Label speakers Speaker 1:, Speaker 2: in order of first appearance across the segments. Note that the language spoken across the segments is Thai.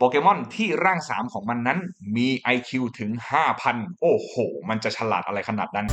Speaker 1: โปเกมอนที่ร่าง 3 ของมันนั้นมี IQ ถึง 5,000 โอ้โห มันจะฉลาดอะไรขนาดนั้น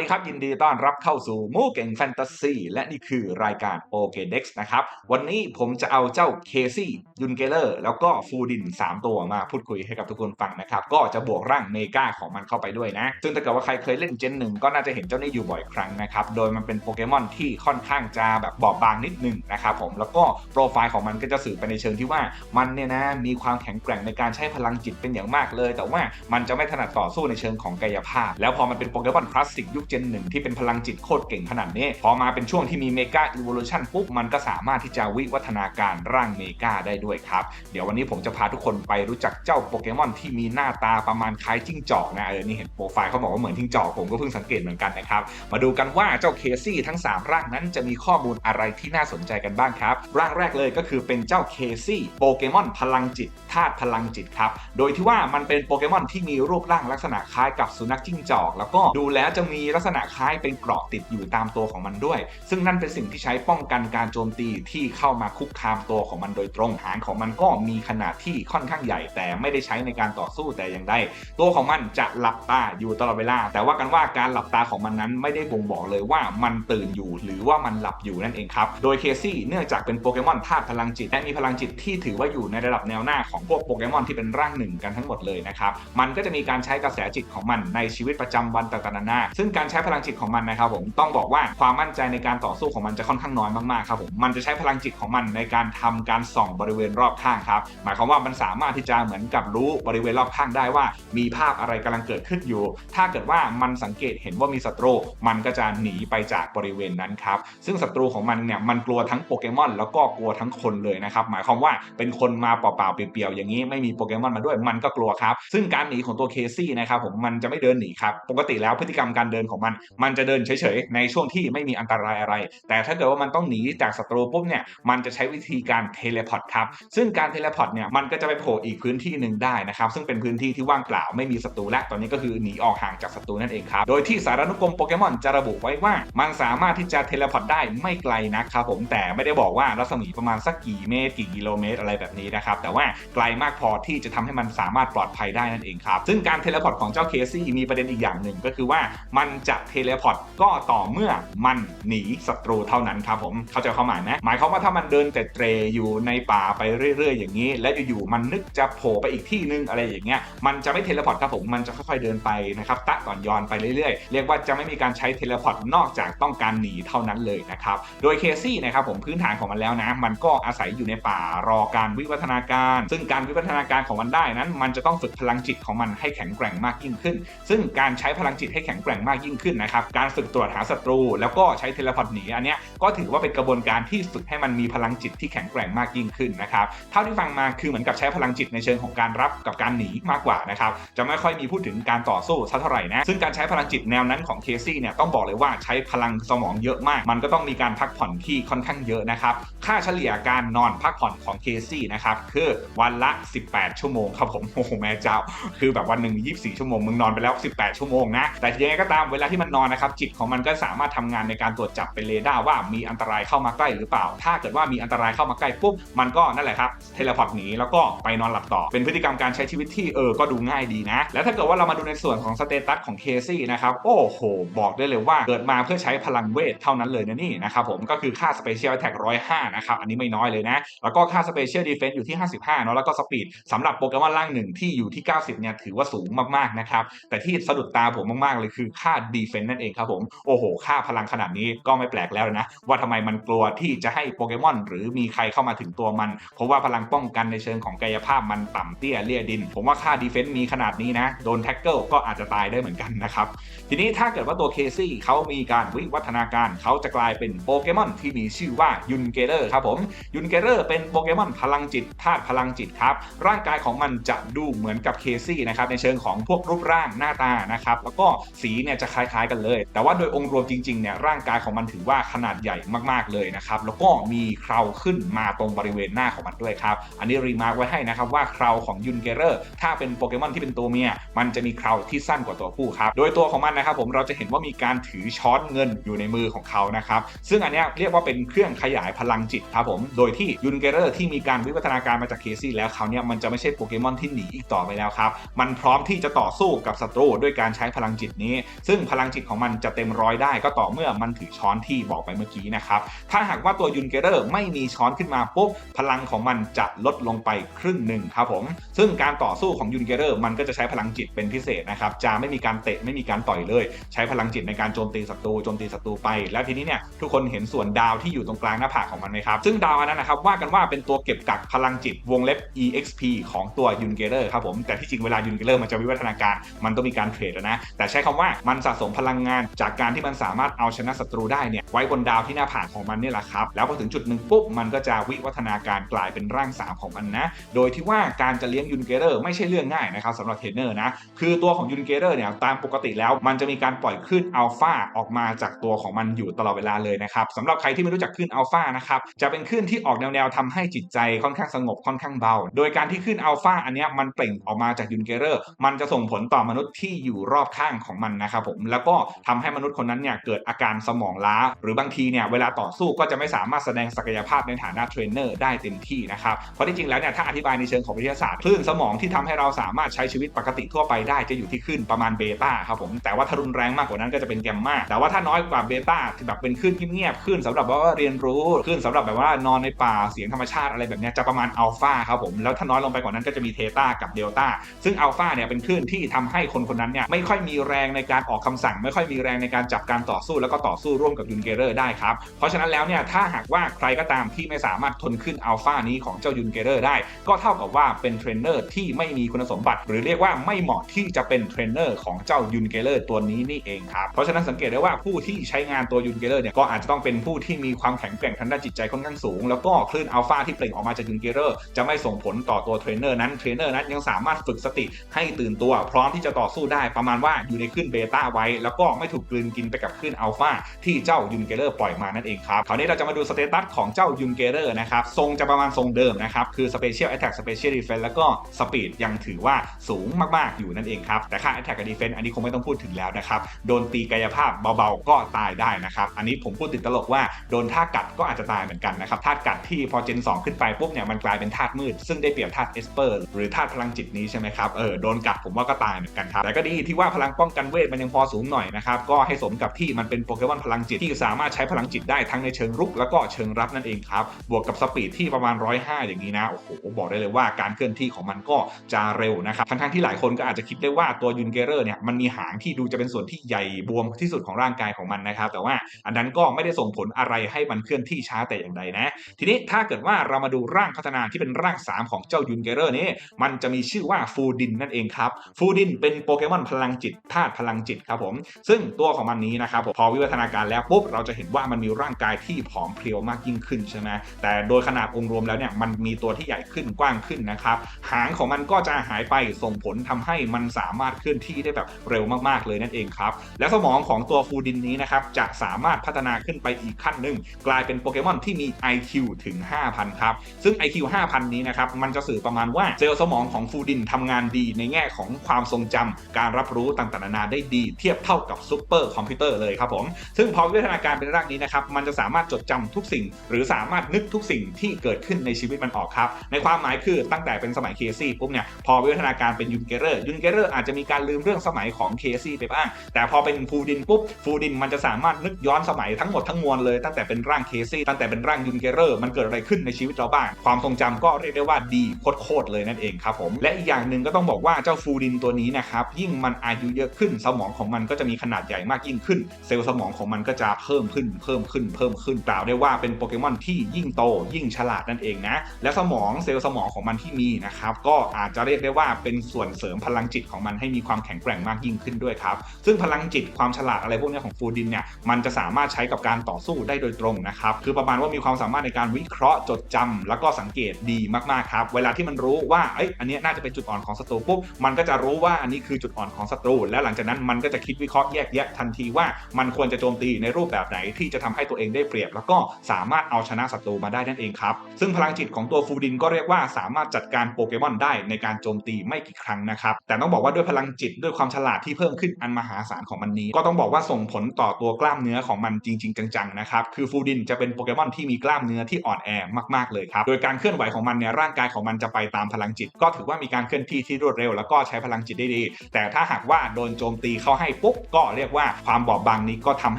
Speaker 1: ดีครับ ยินดีต้อนรับเข้าสู่มูเก่งแฟนตาซีและนี่คือรายการโ k เด็กนะครับ วันนี้ผมจะเอาเจ้าเคซี่ยุนเกเลอร์แล้วก็ฟูดิน 3 ตัวมาพูดคุยให้กับทุกคนฟังนะครับ ก็จะบวกร่างเมกาของมันเข้าไปด้วยนะ ซึ่งถ้าเกิดว่าใครเคยเล่นเจนหนึ่งก็น่าจะเห็นเจ้านี่อยู่บ่อยครั้งนะครับ โดยมันเป็นโปเกมอนที่ค่อนข้างจะแบบบอบบางนิดนึงนะครับผมแล้วก็โปรไฟล์ของมันก็จะสื่อไปในเชิงที่ว่ามันเนี่ยนะมีความแข็งแกร่งในการใช้พลังจิตเป็นอย่างมากเลย แต่ว่ามันจะไม่ถนัดต่อสู้ในเชิงของกายภาพ แล้วพอมันเป็นโปเกมอนคลาสสิกยุคเจนหนึ่งที่เป็นพลังจิตโคตรเก่งขนาดนี้ พอมาเป็นช่วงที่มีเมกาอี o l u t i o n ปุ๊บ มันก็สามารถที่จะวิวัฒนาการร่างเมกาได้ด้วยครับ เดี๋ยววันนี้ผมจะพาทุกคนไปรู้จักเจ้าโปเกมอนที่มีหน้าตาประมาณคล้ายจิ้งจอกนะเออนี่เห็นโปรไฟล์เขาบอกว่าเหมือนจิ้งจอกผมก็เพิ่งสังเกตเหมือนกันนะครับมาดูกันว่าเจ้าเคซี่ทั้ง 3 ร่างนั้นจะมีข้อมูลอะไรที่น่าสนใจกันบ้างครับ ร่างแรกเลยก็คือเป็นเจ้าเคซี่โปเกมอนพลังจิตธาตุพลังจิตครับ โดยที่ว่ามันเป็นโปเกมอนที่มีรูปร่างลักษณะคล้ายกับสุนัขจิ้งจอก แล้วก็ดูแล้วจะมีลักษณะคล้ายเป็นเกราะติดอยู่ตามตัวของมันด้วย ซึ่งนั่นเป็นสิ่งที่ใช้ป้องกันการโจมตีที่เข้ามาคุกคามตัวของมันโดยตรงหางของมันก็มีขนาดที่ค่อนข้างใหญ่ แต่ไม่ได้ใช้ในการต่อสู้แต่อย่างใดตัวของมันจะหลับตาอยู่ตลอดเวลา แต่ว่ากันว่าการหลับตาของมันนั้นไม่ได้บ่งบอกเลยว่ามันตื่นอยู่หรือว่ามันหลับอยู่นั่นเองครับโดยเคซี่เนื่องจากเป็นโปเกมอนธาตุพลังจิตและมีพลังจิตที่ถือว่าอยู่ในระดับแนวหน้าของพวกโปเกมอนที่เป็นร่างหนึ่งกันทั้งหมดเลยนะครับมันก็จะมีการใช้กระแสจิตของมันในชีวิตประจำวันต่างๆนานาซึ่งการใช้พลังจิตของมันนะครับผมต้องบอกว่าความมั่นใจในการต่อสู้ของมันจะค่อนข้างน้อยมากๆครับผมมันจะใช้พลังจิตของมันในการทำการส่องบริเวณรอบข้างครับหมายความว่ามันสามารถที่จะเหมือนกับรู้บริเวณรอบข้างได้ว่า มีภาพอะไรกำลังเกิดขึ้นอยู่ ถ้าเกิดว่ามันสังเกตเห็นว่ามีศัตรูมันก็จะหนีไปจากบริเวณนั้นครับซึ่งศัตรูของมันเนี่ยมันกลัวทั้งโปเกมอนแล้วก็กลัวทั้งคนเลยนะครับหมายความว่าเป็นคนมาเปล่าๆเปลี่ยวๆอย่างนี้ไม่มีโปเกมอนมาด้วยมันก็กลัวครับซึ่งการหนีของตัวเคซี่นะครับผมมันจะไม่เดินหนีครับปกติแล้วพฤติกรรมการเดินของมัน มันจะเดินเฉยๆ ในช่วงที่ไม่มีอันตรายอะไร แต่ถ้าเกิดว่ามันต้องหนีจากศัตรูปุ๊บเนี่ย มันจะใช้วิธีการเทเลพอร์ตครับ ซึ่งการเทเลพอร์ตเนี่ย มันก็จะไปโผล่อีกพื้นที่หนึ่งได้นะครับ ซึ่งเป็นพื้นที่ที่ว่างเปล่าไม่มีศัตรูและ ตอนนี้ก็คือหนีออกห่างจากศัตรูนั่นเองครับ โดยที่สารานุกรมโปเกมอนจะระบุไว้ว่า มันสามารถที่จะเทเลพอร์ตได้ไม่ไกลนะครับผม แต่ไม่ได้บอกว่ารัศมีประมาณสักกี่เมตรกี่กิโลเมตรอะไรแบบนี้นะครับ แต่ว่าไกลมากพอที่จะทำให้มันสามารถปลอดภัยได้นั่นเองครับ ซึ่งการเทเลพอร์ตของเจ้าเคซี่มีประเด็นอีกอย่างหนึ่งก็คือว่ามันจะเทเลพอร์ตก็ต่อเมื่อมันหนีศัตรูเท่านั้นครับผมเข้าใจความหมายไหมหมายความว่าถ้ามันเดินแต่เตรอยู่ในป่าไปเรื่อย ๆ อย่างนี้ และอยู่ๆมันนึกจะโผล่ไปอีกที่นึงอะไรอย่างเงี้ยมันจะไม่เทเลพอร์ตครับผมมันจะค่อยๆเดินไปนะครับตะก่อนย้อนไปเรื่อยๆ เรียกว่าจะไม่มีการใช้เทเลพอร์ตนอกจากต้องการหนีเท่านั้นเลยนะครับโดยเคซี่นะครับผมพื้นฐานของมันแล้วนะ มันก็อาศัยอยู่ในป่ารอการวิวัฒนาการ ซึ่งการวิวัฒนาการของมันได้นั้น มันจะต้องฝึกพลังจิตของมันให้แข็งแกร่งมากยิ่งขึ้น ซึ่งการใช้พลังจิตให้แข็งแกร่งมากยิ่งขึ้นนะครับ การฝึกตรวจหาศัตรู แล้วก็ใช้เทเลพอร์ตหนีอันเนี้ยก็ถือว่าเป็นกระบวนการที่ฝึกให้มันมีพลังจิตที่แข็งแกร่งมากยิ่งขึ้นนะครับเท่าที่ฟังมาคือเหมือนกับใช้พลังจิตในเชิงของการรับกับการหนีมากกว่านะครับจะไม่ค่อยมีพูดถึงการต่อสู้สักเท่าไหร่นะซึ่งการใช้พลังจิตแนวนั้นของเคซี่เนี่ยต้องบอกเลยว่าใช้พลังสมองเยอะมาก มันก็ต้องมีการพักผ่อนที่ค่อนข้างเยอะนะครับค่าเฉลี่ยการนอนพักผ่อนของเคซี่นะครับคือวันละ 18 ชั่วโมงครับผมโอ้โหแม่เจ้า คือแบบวันหนึ่งมี24 ชั่วโมงมึงนอนไปแล้ว 18 ชั่วโมงนะแต่ยังไงก็ตามเวลาที่มันนอนนะครับจิตของมันก็สามารถทำงานในการตรวจจับเป็นเรดาร์ว่ามีอันตรายเข้ามาใกล้หรือเปล่า ถ้าเกิดว่ามีอันตรายเข้ามาใกล้ปุ๊บมันก็นั่นแหละครับเทเลพอร์ตหนีแล้วก็ไปนอนหลับต่อ เป็นพฤติกรรมการใช้ชีวิตที่เออก็ดูง่ายดีนะ แล้วถ้าเกิดว่าเรามาดูในส่วนของสเตตัสของเคซี่นะครับโอ้โห บอกได้เลยว่าเกิดมาเพื่อใช้พลังเวทเท่านั้นเลยนะนี่นะครับผมก็คือค่าสเปเชียลแท็ก105นะครับอันนี้ไม่น้อยเลยนะ แล้วก็ค่าสเปเชียลดีเฟนซ์อยู่ที่ 55เนาะแล้วก็สปีดสำหรับโปเกมอนร่างหนึ่งที่อยู่ที่ 90เนี่ยถือว่าสูงมากๆนะครับแต่ที่สะดุดตาผมมากๆเลยคือค่าดีเฟนซ์นั่นเองครับผม โอ้โห ค่าพลังขนาดนี้ก็ไม่แปลกแล้วนะ ว่าทำไมมันกลัวที่จะให้โปเกมอนหรือมีใครเข้ามาถึงตัวมัน เพราะว่าพลังป้องกันในเชิงของกายภาพมันต่ำเตี้ยเลี่ยดิน ผมว่าค่าดีเฟนซ์มีขนาดนี้นะ โดนแท็กเกิลก็อาจจะตายได้เหมือนกันนะครับ ทีนี้ถ้าเกิดว่าตัวเคซี่เขามีการวิวัฒนาการเขาจะกลายเป็นโปเกมอนที่มีชื่อว่ายุนเกเรอร์ครับผมยุนเกเรอร์เป็นโปเกมอนพลังจิตธาตุพลังจิตครับ ร่างกายของมันจะดูเหมือนกับเคซี่นะครับในเชิงของพวกรูปร่างหน้าตานะครับแล้วก็สีเนี่ยจะคล้าย ๆ กันเลย แต่ว่าโดยองค์รวมจริงๆเนี่ยร่างกายของมันถือว่าขนาดใหญ่มากๆเลยนะครับแล้วก็มีเคราขึ้นมาตรงบริเวณหน้าของมันด้วยครับอันนี้รีมาร์กไว้ให้นะครับว่าเคราของยุนเกเรอร์ถ้าเป็นโปเกมอนที่เป็นตัวเมียมันจะมีเคราที่สั้นกว่าตัวผู้ครับโดยตัวของมันนะครับผมเราจะเห็นว่ามีการถือช้อนเงินอยู่ในมือของเขานะครับซึ่งอันนี้เรียกว่าเป็นเครื่องขยายพลังจิตครับผมโดยที่ยุนเกเรอร์ที่มีการวิวัฒนาการมาจากเคซี่แล้วเขาวเนี่ยมันจะไม่ใช่โปเกมอนที่หนีอีกต่อไปแล้วครับมันพร้อมที่จะต่อสู้กับศัตรูด้วยการใช้พลังจิตนี้ ซึ่งพลังจิตของมันจะเต็มร้อยได้ก็ต่อเมื่อมันถือช้อนที่บอกไปเมื่อกี้นะครับถ้าหากว่าตัวยุนเกเรอร์ไม่มีช้อนขึ้นมาปุ๊บพลังของมันจะลดลงไปครึ่งหนึ่งครับผมซึ่งการต่อสู้ของยุนเกเรอร์มันก็จะใช้พลังจิตเป็นพิเศษนะครับจะไม่มีการเตะไม่มีการต่อยเลย ใช้พลังจิตในการโจมตีศัตรูโจมตีศัตรูไป แล้วทีนี้เนี่ยทุกคนเห็นส่วนดาวที่อยู่ตรงกลางหน้าผากของมันไหมครับซึ่งดาวนั้นนะครับว่ากันว่าเป็นตัวเก็บกักพลังจิตวงเล็บ exp ของตัวยุนเกเรอร์ครับผมแต่ที่จริงเวลายุนเกเรอร์มันจะวิวัฒนาการมันต้องมีการเทรดนะแต่ใช้คำว่ามันสะสมพลังงาน จากการที่มันสามารถเอาชนะศัตรูได้เนี่ยไว้บนดาวที่หน้าผากของมันเนี่ยแหละครับ แล้วพอถึงจุดหนึ่งปุ๊บมันก็จะวิวัฒนาการกลายเป็นร่างสามของมันนะ โดยที่ว่าการจะเลี้ยงยุนเกเรอร์ไม่ใช่เรื่องง่ายนะครับสำหรับเทรนเนอร์นะคือตัวของยุนเกเรอร์เนี่ยตามปกติแล้ว มันจะมีการปล่อยคลื่นอัลฟาออกมาจากตัวของมันอยู่ตลอดเวลาเลยนะครับสำหรับใครที่ไม่รู้จักคลื่นอัลฟานะครับจะเป็นคลื่นที่ออกแนวๆทำให้จิตใจค่อนข้างสงบค่อนข้างเบา โดยการที่คลื่นอัลฟาอันเนี้ยมันเปล่งออกมาจากยุนเกเรอร์มันจะส่งผลต่อมนุษย์ที่อยู่รอบข้างของมันนะครับผมแล้วก็ทำให้มนุษย์คนนั้นเนี่ยเกิดอาการสมองล้า หรือบางทีเนี่ยเวลาต่อสู้ก็จะไม่สามารถแสดงศักยภาพในฐานะเทรนเนอร์ได้เต็มที่นะครับเพราะที่จริงแล้วเนี่ยถ้าอธิบายในเชิงของวิทยาศาสตร์คลื่นสมองที่ทำให้เราสามารถใช้ชีวิตปกติทั่วไปได้จะอยู่ที่คลื่นประมาณเบต้าครับผมแต่ว่าถ้ารุนแรงมากกว่านั้นก็จะเป็นแกมมาแต่ว่าถ้าน้อยกว่าเบต้าที่แบบเป็นคลื่นเงียบๆคลื่นสำหรับว่าเรียนรู้คลื่นสำหรับแบบว่านอนในป่าเสียงธรรมชาติอะไรแบบนี้จะประมาณอัลฟาครับผมแล้วถ้าน้อยลงไปกว่านั้นก็จะมีเทต้ากับเดลต้าซึ่งอัลฟาเนี่ยเป็นคลื่นที่ทำให้คนคนนั้นเนี่ยไม่ค่อยมีแรงในการออกคำสั่งไม่ค่อยมีแรงในการจับการต่อสู้แล้วก็ต่อสู้ร่วมกับยุนเกเรอร์ได้ครับ เพราะฉะนั้นแล้วเนี่ยถ้าหากว่าใครก็ตามที่ไม่สามารถทนขึ้นอัลฟานี้ของเจ้ายุนเกเรอร์ได้ ก็เท่ากับว่าเป็นเทรนเนอร์ที่ไม่มีคุณสมบัติ หรือเรียกว่าไม่เหมาะที่จะเป็นเทรนเนอร์ของเจ้ายุนเกเรอร์ตัวนี้นี่เองครับ เพราะฉะนั้นสังเกตได้ว่าผู้ที่ใช้งานตัวยุนเกเรอร์เนี่ยก็อาจจะต้องเป็นผู้ที่มีความแข็งแกร่งทางด้านจิตใจค่อนข้างสูง แล้วก็คลื่นอัลฟาที่เปล่งออกมาจากยุนเกเรอร์จะไม่ส่งผลต่อตัวเทรนเนอร์นั้นเทรนเนอร์นั้นยังสามารถฝึกสติให้ตื่นตัว พร้อมที่จะต่อสู้ได้ประมาณว่าอยู่ในคลื่นเบต้าไวแล้วก็ไม่ถูกกลืนกินไปกับคลื่นอัลฟาที่เจ้ายุนเกเรอร์ปล่อยมานั่นเองครับคราวนี้เราจะมาดูสเตตัสของเจ้ายุนเกเรอร์นะครับทรงจะประมาณทรงเดิมนะครับคือ Special Attack Special Defense แล้วก็ Speed ยังถือว่าสูงมากๆอยู่นั่นเองครับแต่ค่า Attack กับ Defense อันนี้คงไม่ต้องพูดถึงแล้วนะครับโดนตีกายภาพเบาๆก็ตายได้นะครับอันนี้ผมพูดติดตลกว่าโดนท่ากัดก็อาจจะตายเหมือนกันนะครับธากัดที่พอเจน 2 ขึ้นไปปุ๊บเนี่ยมันกลายเป็นธาตุมืด ซึ่งได้เปรียบธาตุเอสเปอร์หรือธาตุพลังจิตนี้ใช่ไหมครับเออโดนกัดผมว่าก็ตายเหมือนกันครับแต่ก็ดีที่ว่าพลังป้องกันเวทมันยังพอสูงหน่อยนะครับ ก็ให้สมกับที่มันเป็นโปเกมอนพลังจิตที่สามารถใช้พลังจิตได้ทั้งในเชิงรุกแล้วก็เชิงรับนั่นเองครับ บวกกับสปีดที่ประมาณ 105 อย่างนี้นะ โอ้โห บอกได้เลยว่าการเคลื่อนที่ของมันก็จะเร็วนะครับ ทั้งๆที่หลายคนก็อาจจะคิดได้ว่าตัวยุนเกเรอร์เนี่ยมันมีหางที่ดูจะเป็นส่วนที่ใหญ่บวมที่สุดของร่างกายของมันนะครับ แต่ว่าอันนั้นก็ไม่ได้ส่งผลอะไรให้มันเคลื่อนที่ช้าแต่อย่างใดนะ ทีนี้ถ้าเกิดว่าเรามาดูร่างพัฒนาที่เป็นร่าง 3 ของเจ้ายุนเกเรอร์นี้มันจะมีชื่อว่าฟูดินนั่นเองครับฟูดินเป็นโปเกมอนพลังจิตธาตุพลังจิตครับผม ซึ่งตัวของมันนี้นะครับพอวิวัฒนาการแล้วปุ๊บเราจะเห็นว่ามันมีร่างกายที่ผอมเพรียวมากยิ่งขึ้นใช่ไหมแต่โดยขนาดองค์รวมแล้วเนี่ยมันมีตัวที่ใหญ่ขึ้นกว้างขึ้นนะครับหางของมันก็จะหายไปส่งผลทำให้มันสามารถเคลื่อนที่ได้แบบเร็วมากๆเลยนั่นเองครับและสมองของตัวฟูดินนี้นะครับจะสามารถพัฒนาขึ้นไปอีกขั้นหนึ่งกลายเป็นโปเกมอนที่มี IQ ถึง 5,000 ครับ ซึ่ง IQ 5,000 นี้นะครับมันจะสื่อประมาณว่าเซลล์สมองของฟูดินทำงานดีในแง่ของความทรงจำการรับรู้ต่างๆนานาได้ดีเทียบเท่ากับซูเปอร์คอมพิวเตอร์เลยครับผมซึ่งพอวิวัฒนาการเป็นร่างนี้นะครับมันจะสามารถจดจำทุกสิ่ง หรือสามารถนึกทุกสิ่งที่เกิดขึ้นในชีวิตมันออกครับ ในความหมายคือตั้งแต่เป็นสมัยเคซี่ปุ๊บเนี่ยพอวิวัฒนาการเป็นยุนเกเรอร์ยุนเกเรอร์อาจจะมีการลืมเรื่องสมัยของเคซี่ไปบ้าง แต่พอเป็นฟูดินปุ๊บฟูดินมันจะสามารถนึกย้อนสมัยทั้งหมดทั้งมวลเลย ตั้งแต่เป็นร่างเคซี่ตั้งแต่เป็นร่างยุนเกเรอร์มันเกิดอะไรขึ้นในชีวิตเราบ้าง ความทรงจำก็เรียกได้ว่าดีโคตรเลยนั่นเองครับผมและอีกอย่างหนึ่งก็ต้องบอกว่าเจ้าฟูดินตัวนี้นะครับยิ่งมันอายุเยอะขึ้นสมองของมันันก็จะมีขนาดใหญ่มากยิ่งขึ้น เซลล์สมองของมันก็จะเพิ่มขึ้นเพิ่มขึ้นเพิ่มขึ้นกล่าวได้ว่าเป็นโปเกมอนที่ยิ่งโตยิ่งฉลาดนั่นเองนะ และสมองเซลล์สมองของมันที่มีนะครับก็อาจจะเรียกได้ว่าเป็นส่วนเสริมพลังจิตของมันให้มีความแข็งแกร่งมากยิ่งขึ้นด้วยครับ ซึ่งพลังจิตความฉลาดอะไรพวกนี้ของฟูดินเนี่ยมันจะสามารถใช้กับการต่อสู้ได้โดยตรงนะครับคือประมาณว่ามีความสามารถในการวิเคราะห์จดจำแล้วก็สังเกตดีมากๆครับเวลาที่มันรู้ว่าเอ้ยอันเนี้ยน่าจะเป็นจุดอ่อนของศัตรูปุ๊บมันก็จะรู้ว่าอันนี้คือจุดอ่อนของศัตรู แล้วหลังจากนั้นมันก็จะคิดคิดวิเคราะห์แยกแยะทันทีว่ามันควรจะโจมตีในรูปแบบไหนที่จะทำให้ตัวเองได้เปรียบ แล้วก็สามารถเอาชนะศัตรูมาได้นั่นเองครับ ซึ่งพลังจิตของตัวฟูดินก็เรียกว่าสามารถจัดการโปเกมอนได้ในการโจมตีไม่กี่ครั้งนะครับ แต่ต้องบอกว่าด้วยพลังจิตด้วยความฉลาดที่เพิ่มขึ้นอันมหาศาลของมันนี้ ก็ต้องบอกว่าส่งผลต่อตัวกล้ามเนื้อของมันจริง ๆ จังๆนะครับคือฟูดินจะเป็นโปเกมอนที่มีกล้ามเนื้อที่อ่อนแอมากๆเลยครับโดยการเคลื่อนไหวของมันเนี่ยร่างกายของมันจะไปตามพลังจิต ก็ถือว่ามีการเคลื่อนที่ที่รวดเร็ว แล้วก็ใช้พลังจิตได้ดี แต่ถ้าหากว่าโดนโจมตีเข้าให้ปุ๊บก็เรียกว่าความบอบบางนี้ก็ทำใ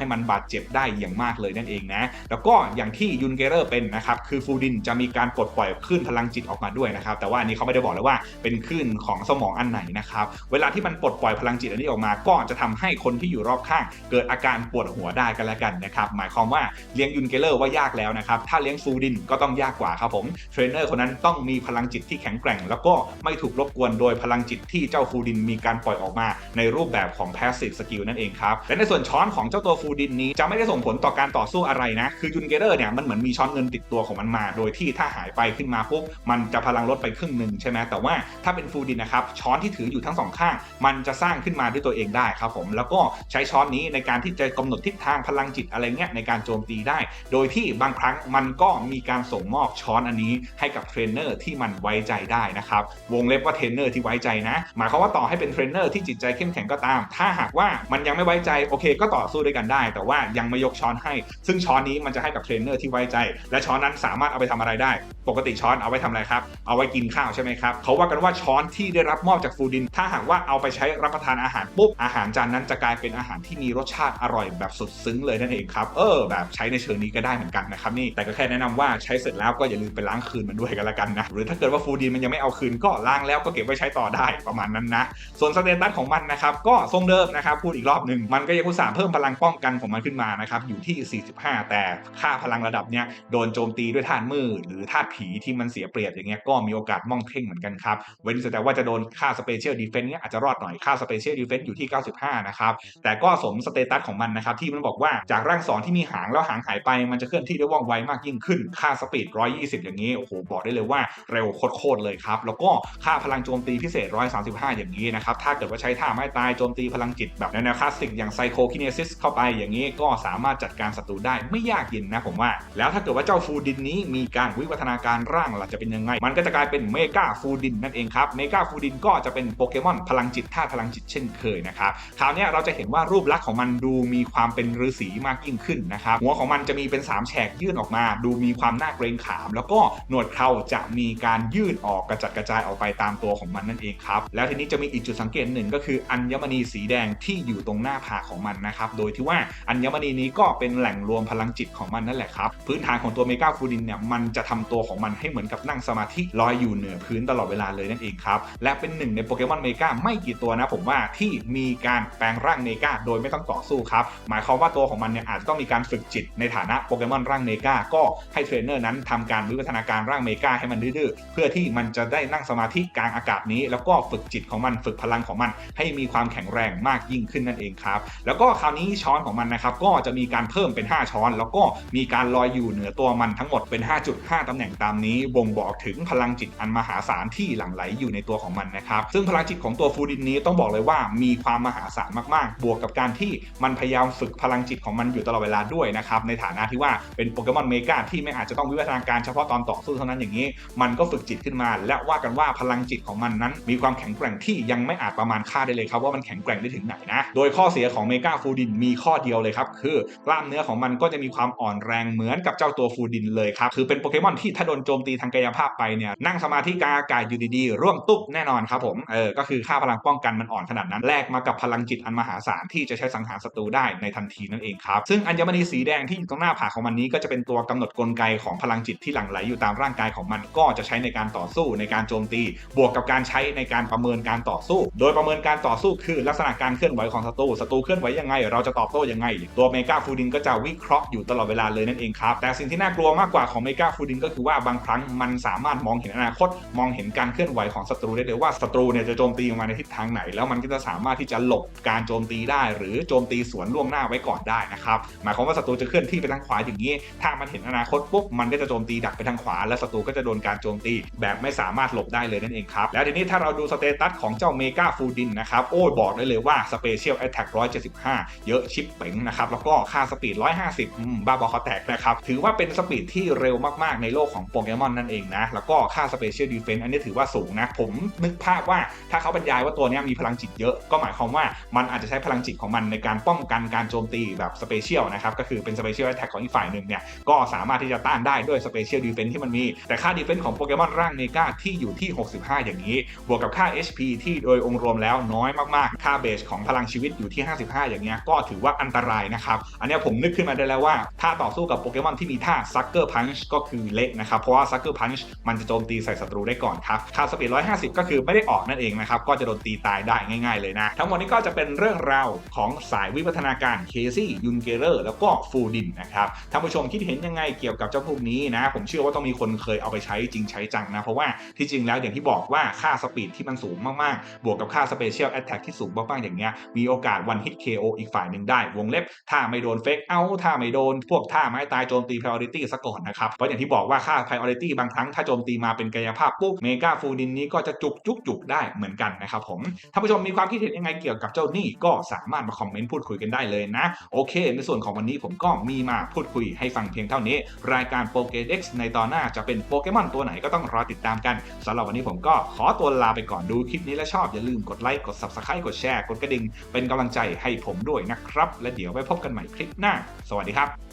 Speaker 1: ห้มันบาดเจ็บได้อย่างมากเลยนั่นเองนะแล้วก็อย่างที่ยุนเกเรอร์เป็นนะครับคือฟูดินจะมีการปลดปล่อยคลื่นพลังจิตออกมาด้วยนะครับแต่ว่าอันนี้เขาไม่ได้บอกเลยว่าเป็นคลื่นของสมองอันไหนนะครับเวลาที่มันปลดปล่อยพลังจิตอันนี้ออกมา ก็จะทำให้คนที่อยู่รอบข้าง เกิดอาการปวดหัวได้กันแล้วกันนะครับหมายความว่าเลี้ยงยุนเกเลอร์ว่ายากแล้วนะครับถ้าเลี้ยงฟูดินก็ต้องยากกว่าครับผมเทรนเนอร์คนนั้นต้องมีพลังจิตที่แข็งแกร่ง แล้วก็ไม่ถูกรบกวนโดยพลังจิตที่เจ้าฟูดินมีการปล่อยออกมา ในรูปแบบของ passive skill นั่นเองครับ และในส่วนช้อนของเจ้าตัวฟูดินนี้จะไม่ได้ส่งผลต่อการต่อสู้อะไรนะ คือยุนเกเลอร์เนี่ยมันเหมือนมีช้อนเงินติดตัวของมันมา โดยที่ถ้าหายไปขึ้นมาปุ๊บมันจะพลังลดไปครึ่งหนึ่งใช่ไหมแต่ว่าถ้าเป็นฟูดินนะครับช้อนที่ถืออยู่ทั้งสองข้าง มันจะสร้างขึ้นมาด้วยตัวเองได้ครับผมแล้วก็ใช้ช้อนนี้ในการที่จะกำหนดทิศทางพลังจิตอะไรเงี้ยในการโจมตีได้ โดยที่บางครั้งมันก็มีการส่งมอบช้อนอันนี้ให้กับเทรนเนอร์ที่มันไว้ใจได้นะครับวงเล็บว่าเทรนเนอร์ที่ไว้ใจนะหมายความว่าต่อให้เป็นเทรนเนอร์ที่จิตใจเข้มแข็งก็ตาม ถ้าหากว่ามันยังไม่ไว้ใจโอเค ก็ต่อสู้ด้วยกันได้ แต่ว่ายังไม่ยกช้อนให้ ซึ่งช้อนนี้มันจะให้กับเทรนเนอร์ที่ไว้ใจ และช้อนนั้นสามารถเอาไปทำอะไรได้ ปกติช้อนเอาไว้ทำอะไรครับ เอาไว้กินข้าวใช่ไหมครับเขาว่ากันว่าช้อนที่ได้รับมอบจากฟูดิน ถ้าหากว่าเอาไปใช้รับประทานอาหารปุ๊บอาหารจานนั้นจะกลายเป็นอาหารที่มีรสชาติอร่อยแบบสุดซึ้งเลยนั่นเองครับเออแบบใช้ในเชิงนี้ก็ได้เหมือนกันนะครับนี่แต่ก็แค่แนะนำว่าใช้เสร็จแล้วก็อย่าลืมไปล้างคืนมันด้วยกันละกันนะหรือถ้าเกิดว่าฟูดินมันยังไม่เอาคืนก็ล้างแล้วก็เก็บไว้ใช้ต่อได้ประมาณนั้นนะส่วนสเตตัสของมันนะครับก็ทรงเดิมนะครับพูดอีกรอบหนึ่งมันก็ยังอุตส่าห์เพิ่มพลังป้องกันของมันขึ้นมานะครับอยู่ที่ 45 แต่ค่าพลังระดับเนี้ยโดนโจมตีด้วยธาตุมืดหรือธาตุผีที่มันเสียเปรียบอย่างเงี้ยก็มีโอกาสม่องเท่งเหมือนกันครับเว้นแต่ว่าจะโดนค่าสเปเชียลดีเฟนต์เนี้ยอาจจะรอดหน่อยค่าสเปเชียลดีเฟนต์อยู่ที่ 95 นะครับแต่ก็สมสเตตัสของมันนะครับที่มันบอกว่าจากร่างสองที่มีหางแล้วหางหายไป มันจะเคลื่อนที่ได้ว่องไวมากยิ่งขึ้นค่าสปีด 120 อย่างนี้โอ้โหบอกได้เลยว่าเร็วโคตรเลยครับแล้วก็ค่าพลังโจมตีพิเศษ 135 อย่างนี้นะครับถ้าเกิดว่าใช้ท่าไม้ตายโจมตีพลังจิตแบบแนวคลาสสิกอย่างไซโคคิเนซิสเข้าไปอย่างนี้ก็สามารถจัดการศัตรูได้ไม่ยากเย็นนะผมว่า แล้วถ้าเกิดว่าเจ้าฟูดินนี้มีการวิวัฒนาการร่างล่ะจะเป็นยังไง มันก็จะกลายเป็นเมกาฟูดินนั่นเองครับเมกาฟูดินก็จะเป็นโปเกมอนพลังจิตท่าพลังจิตเช่นเคยนะครับคราวนี้เราจะเห็นว่ารูปลักษณ์ของมันดูมีความเป็นฤาษีมากยิ่งขึ้นนะครับหัวของมันจะมีเป็น 3 แฉกยื่นออกมา ดูมีความน่าเกรงขาม แล้วก็หนวดเคราจะมีการยืดออกกระจัดกระจายออกไปตามตัวของมันนั่นเองครับแล้วทีนี้จะมีอีกจุดสังเกตหนึ่งก็คืออัญมณีสีแดงที่อยู่ตรงหน้าผากของมันนะครับ โดยที่ว่าอัญมณีนี้ก็เป็นแหล่งรวมพลังจิตของมันนั่นแหละครับ พื้นฐานของตัวเมกาฟูดินเนี่ยมันจะทำตัวของมันให้เหมือนกับนั่งสมาธิลอยอยู่เหนือพื้นตลอดเวลาเลยนั่นเองครับ และเป็นหนึ่งในโปเกมอนเมกาไม่กี่ตัวนะผมว่าที่มีการแปลงร่างเมกาโดยไม่ต้องต่อสู้ครับ หมายความว่าตัวของมันเนี่ยอาจจะต้องมีการฝึกจิตในฐานะโปเกมอนร่างเมกาก็ให้เทรนเนอร์นั้นทำการวิวัฒนาการร่างเมกาให้มันดื้อเพื่อที่มันจะได้นั่งสมาธิกลางอากาศนี้ แล้วก็ฝึกจิตของมันฝึกพลังของมัน ให้มีความแข็งแรงมากยงขึ้นนั่นเองครับ แล้วก็คราวนี้ช้อนของมันนะครับ ก็จะมีการเพิ่มเป็น 5 ช้อน แล้วก็มีการลอยอยู่เหนือตัวมันทั้งหมดเป็น 5.5 ตำแหน่งตามนี้บ่งบอกถึงพลังจิตอันมหาศาลที่หลั่งไหลอยู่ในตัวของมันนะครับ ซึ่งพลังจิตของตัวฟูดินนี้ต้องบอกเลยว่ามีความมหาศาลมากๆ บวกกับการที่มันพยายามฝึกพลังจิตของมันอยู่ตลอดเวลาด้วยนะครับในฐานะที่ว่าเป็นโปเกมอนเมกาที่ไม่อาจจะต้องวิวัฒนาการเฉพาะตอนต่อสู้เท่านั้นอย่างนี้ มันก็ฝึกจิตขึ้นมา และว่ากันว่าพลังจิตของมันนั้น มีความแข็งแกร่งที่ยังไม่อาจประมาณค่าได้เลยครับว่ามันแข็งแกร่งได้ถึงไหนนะ โดยข้อเสียของเมกาฟูดินมีข้อเดียวเลยครับ คือกล้ามเนื้อของมันก็จะมีความอ่อนแรงเหมือนกับเจ้าตัวฟูดินเลยครับ คือเป็นโปเกมอนที่ถ้าโดนโจมตีทางกายภาพไปเนี่ยนั่งสมาธิกาอากาศอยู่ดีๆร่วงตุ๊บแน่นอนครับผมเออก็คือค่าพลังป้องกันมันอ่อนขนาดนั้นแลกมากับพลังจิตอันมหาศาลที่จะใช้สังหารศัตรูได้ในทันทีนั่นเองครับซึ่งอัญมณีสีแดงที่อยู่ตรงหน้าผากของมันนี้ก็จะเป็นตัวกำหนดกลไกของพลังจิตที่หลั่งไหลอยู่ตามร่างกายของมันก็จะใช้ในการต่อสู้ในการโจมตี บวกกับการใช้ในการประเมินการต่อสู้ โดยประเมินการต่อสู้คือลักษณะการเคลื่อนไหวของศัตรูศัตรูเคลื่อนไหวยังไง เราจะตอบโต้ยังไง ตัวเมกาฟูดินก็จะวิเคราะห์อยู่ตลอดเวลาเลยนั่นเองครับแต่สิ่งที่น่ากลัวมากกว่าของเมกาฟูดินก็คือว่าบางครั้งมันสามารถมองเห็นอนาคต มองเห็นการเคลื่อนไหวของศัตรูได้เลยว่าศัตรูเนี่ยจะโจมตีมาในทิศทางไหน แล้วมันก็จะสามารถที่จะหลบการโจมตีได้ หรือโจมตีสวนล่วงหน้าไว้ก่อนได้นะครับหมายความว่าศัตรูจะเคลื่อนที่ไปทางขวาอย่างนี้ ถ้ามันเห็นอนาคตปุ๊บมันก็จะโจมตีดักไปทางขวา และศัตรูก็จะโดนการโจมตี แบบไม่สามารถหลบได้เลยนั่นเองครับแล้วทีนี้ถ้าเราดูสเตตัสของเจ้าเมกาฟูดินนะครับโอ้บอกได้เลยว่าส Special Attack 175 เยอะชิปเป๋งนะครับ แล้วก็ค่าสปีด 150 บ้าบอคอแตกนะครับ ถือว่าเป็นสปีดที่เร็วมากๆ ในโลกของโปเกมอนนั่นเองนะ แล้วก็ค่า Special Defense อันนี้ถือว่าสูงนะ ผมนึกภาพว่าถ้าเขาบรรยายว่าตัวนี้มีพลังจิตเยอะ ก็หมายความว่ามันอาจจะใช้พลังจิตของมันในการป้องกันการโจมตีแบบสเปเชียลนะครับ ก็คือเป็นสเปเชียลแอ t แทกของอีกฝ่ายหนึ่งเนี่ยก็สามารถที่จะต้านได้ด้วยสเปเชียลดีเฟน s ์ที่มันมี แต่ค่าดีเฟน s ์ของโปเกมอนร่างเนกาที่อยู่ที่ 65 อย่างนี้ บวกกับค่า HP ที่โดยองค์รวมแล้วน้อยมากๆ ค่าเบสของพลังชีวิตอยู่ที่ 55 อย่างเงี้ยก็ถือว่าอันตรายนะครับ อันนี้ผมนึกขึ้นมาได้แล้วว่า ถ้าต่อสู้กับโปเกมอนที่มีท่าซักเกอร์พันช์ก็คือเละนะครับ เพราะว่าซักเกอร์พันช์มันจะโจมตีใส่ศัตรูได้ก่อนครับค่าสปีด150 ก็คือไม่ได้ออกนั่นเองนะครับ ก็จะโดนตีตายได้ง่าย ๆเลยนะ ทั้งหมดนี้ก็จะเป็นเรื่องราวของสายวิวัฒนาการเคซี่ยุนเกเรอร์แล้วก็ฟูดินนะครับท่านผู้ชมคิดเห็นยังไงเกี่ยวกับเจ้าพวกนี้นะผมเชื่อว่าต้องมีคนเคยเอาไปใช้จริงใช้จังนะเพราะว่าที่จริงแล้วอย่างที่บอกว่าค่าสปีดที่มันสูงมากๆ บวกกับค่าสเปเชียลแอตแทกที่สูงมากๆอย่างเงี้ยมีโอกาสวันฮิต KO อีกฝ่ายหนึ่งได้ วงเล็บถ้าไม่โดนเฟกเอาถ้าไม่โดน พวกท่าไม้ตายโจมตี priority ซะก่อนนะครับ เพราะอย่างที่บอกว่าค่า priority บางครั้งถ้าโจมตีมาเป็นกายภาพปุ๊บเมกาฟูดินนี้ก็จะจุกจุกจุกได้เหมือนกันนะครับผมท่านผู้ชมมีความคิดเห็นยังไงเกี่ยวกับเจ้านี่ก็สามารถมาคอมเมนต์พูดคุยกันได้เลยนะ โอเค ในส่วนของวันนี้ผมก็มีมาพูดคุยให้ฟังเพียงเท่านี้ รายการโปเกเด็กในตอนหน้าจะเป็นโปเกมอนตัวไหนก็ต้องรอติดตามกันสำหรับวันนี้ผมก็ขอตัวลาไปก่อนดูคลิปนี้แล้วชอบอย่าลืมกดไลค์กด subscribe กดแชร์กดกระดิ่งเป็นกำลังใจให้ผมด้วยนะครับ และเดี๋ยวไว้พบกันใหม่คลิปหน้า สวัสดีครับ